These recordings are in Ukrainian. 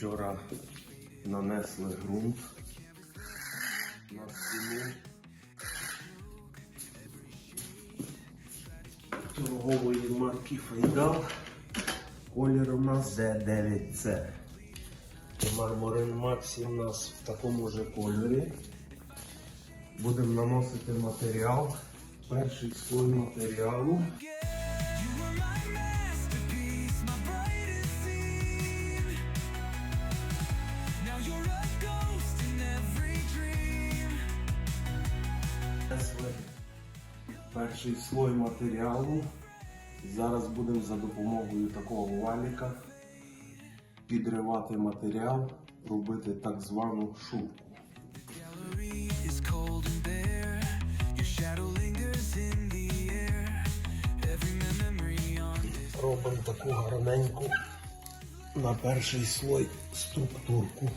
Вчора нанесли ґрунт на стіну торгової марки Фейгал. Колір у нас D9C. Марморин Максі у нас в такому же кольорі. Будемо наносити матеріал. Перший слой матеріалу. Перший слой матеріалу. Зараз будемо за допомогою такого валіка підривати матеріал, робити так звану шубку. Робимо таку гарненьку на перший слой структурку.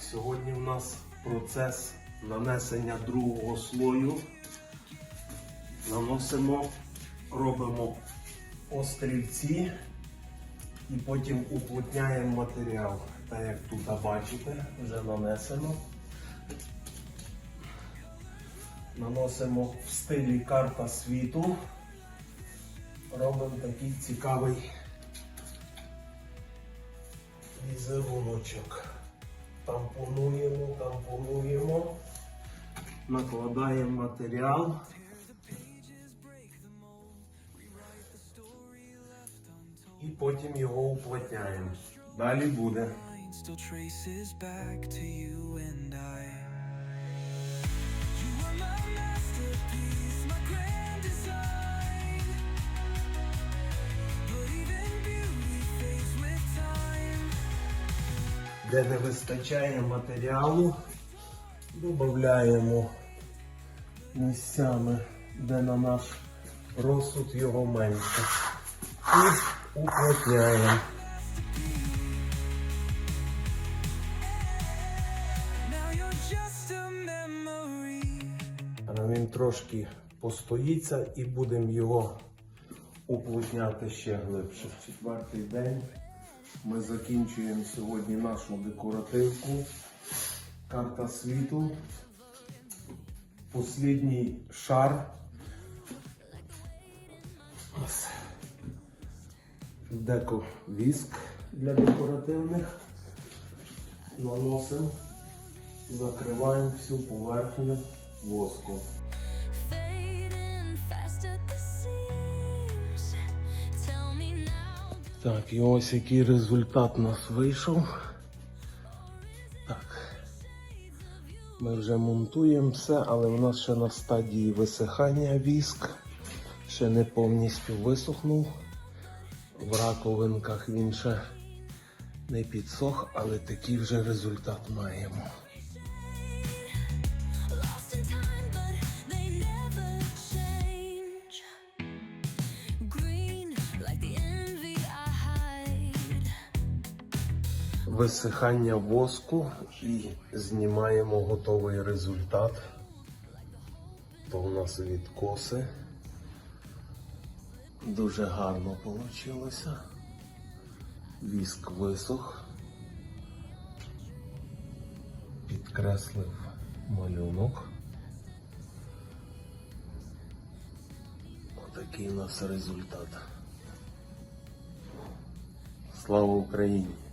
Сьогодні у нас процес нанесення другого слою. Наносимо, робимо острівці і потім уплотняємо матеріал. Так як тут бачите, вже нанесено. Наносимо в стилі карта світу. Робимо такий цікавий візеруночок. Тампонуємо, тампонуємо, накладаємо матеріал. І потім його уплотняємо. Далі буде. Де не вистачає матеріалу, додаємо місцями, де на наш розсуд його менше. І уплотняємо. Він трошки постоїться і будемо його уплотняти ще глибше. Четвертий день. Ми закінчуємо сьогодні нашу декоративку. Карта світу. Послідній шар. Деко віск для декоративних. Наносимо, закриваємо всю поверхню воском. Так, і ось який результат у нас вийшов. Так. Ми вже монтуємо все, але в нас ще на стадії висихання віск. Ще не повністю висохнув. В раковинках він ще не підсох, але такий вже результат маємо. Висихання воску і знімаємо готовий результат. То у нас відкоси. Дуже гарно вийшло. Віск висох. Підкреслив малюнок. Отакий у нас результат. Слава Україні!